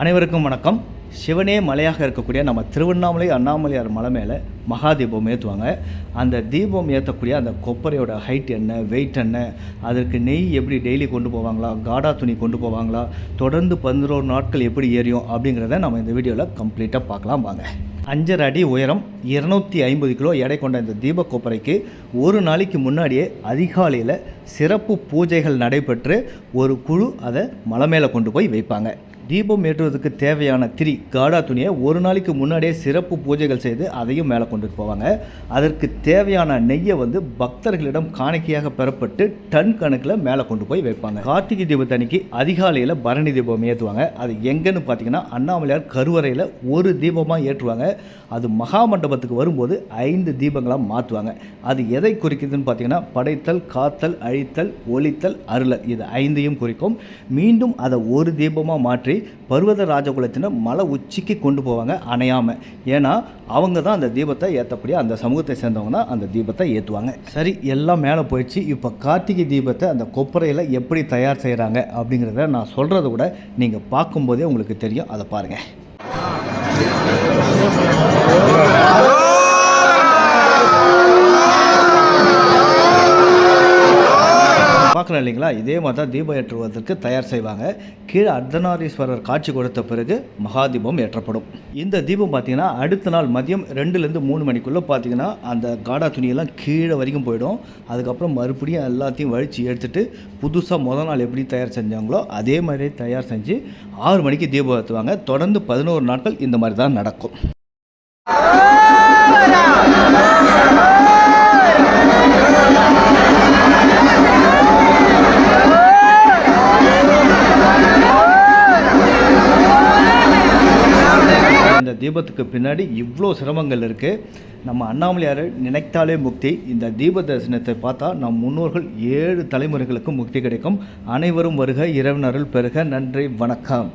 அனைவருக்கும் வணக்கம். சிவனே மலையாக இருக்கக்கூடிய நம்ம திருவண்ணாமலை அண்ணாமலையார் மலை மேலே மகா தீபம் ஏற்றுவாங்க அந்த தீபம் ஏற்றக்கூடிய அந்த கொப்பரையோட ஹைட் என்ன வெயிட் என்ன அதற்கு நெய் எப்படி டெய்லி கொண்டு போவாங்களா காடா துணி கொண்டு போவாங்களா தொடர்ந்து பதினோரு நாட்கள் எப்படி ஏறியும் அப்படிங்கிறத நம்ம இந்த வீடியோவில் கம்ப்ளீட்டாக பார்க்கலாம் வாங்க. அஞ்சரை அடி உயரம் இரநூத்தி ஐம்பது கிலோ எடை கொண்ட இந்த தீப கொப்பரைக்கு ஒரு நாளைக்கு முன்னாடியே அதிகாலையில் சிறப்பு பூஜைகள் நடைபெற்று ஒரு குழு அதை மலை மேலே கொண்டு போய் வைப்பாங்க. தீபம் ஏற்றுவதற்கு தேவையான திரி காடா துணியை ஒரு நாளைக்கு முன்னாடியே சிறப்பு பூஜைகள் செய்து அதையும் மேலே கொண்டுட்டு போவாங்க. அதற்கு தேவையான நெய்யை வந்து பக்தர்களிடம் காணிக்கையாக பெறப்பட்டு டன் கணக்கில் மேலே கொண்டு போய் வைப்பாங்க. கார்த்திகை தீபத்தன்னைக்கு அதிகாலையில் பரணி தீபம் ஏற்றுவாங்க. அது எங்கன்னு பார்த்தீங்கன்னா அண்ணாமலையார் கருவறையில் ஒரு தீபமாக ஏற்றுவாங்க. அது மகா மண்டபத்துக்கு வரும்போது ஐந்து தீபங்களாக மாற்றுவாங்க அது எதை குறிக்குதுன்னு பார்த்தீங்கன்னா படைத்தல் காத்தல் அழித்தல் ஒளித்தல் அருளல். இது ஐந்தையும் குறிக்கும். மீண்டும் அதை ஒரு தீபமாக மாற்றி பர்வத ராஜகுலத்தினர் மலை உச்சிக்கு கொண்டு போவாங்க அணையாமல் ஏன்னா அவங்க தான் அந்த தீபத்தை ஏற்றக்கூடிய அந்த சமூகத்தை சேர்ந்தவங்க தான் அந்த தீபத்தை ஏற்றுவாங்க சரி எல்லாம் மேலே போயிடுச்சு. இப்போ கார்த்திகை தீபத்தை அந்த கொப்பரையில் எப்படி தயார் செய்கிறாங்க அப்படிங்கிறத நான் சொல்கிறத விட நீங்கள் பார்க்கும்போதே உங்களுக்கு தெரியும். அதை பாருங்கள் பார்க்குறோம் இல்லைங்களா? இதே மாதிரி தான் தீபம் ஏற்றுவதற்கு தயார் செய்வாங்க. கீழே அர்த்தநாரீஸ்வரர் காட்சி கொடுத்த பிறகு மகாதீபம் ஏற்றப்படும். இந்த தீபம் பார்த்தீங்கன்னா அடுத்த நாள் மதியம் ரெண்டுலேருந்து மூணு மணிக்குள்ளே பார்த்தீங்கன்னா அந்த காடா துணியெல்லாம் கீழே வரைக்கும் போயிடும். அதுக்கப்புறம் மறுபடியும் எல்லாத்தையும் வழித்து எடுத்துகிட்டு புதுசாக முதல் நாள் எப்படி தயார் செஞ்சாங்களோ அதே மாதிரி தயார் செஞ்சு ஆறு மணிக்கு தீபம் ஏற்றுவாங்க. தொடர்ந்து பதினோரு நாட்கள் இந்த மாதிரி தான் நடக்கும். தீபத்துக்கு பின்னாடி இவ்வளோ சிரமங்கள் இருக்குது நம்ம அண்ணாமலையாரை நினைத்தாலே முக்தி. இந்த தீப தரிசனத்தை பார்த்தா நம் முன்னோர்கள் ஏழு தலைமுறைகளுக்கும் முக்தி கிடைக்கும். அனைவரும் வருக இறைவனருள் பெறுக நன்றி வணக்கம்.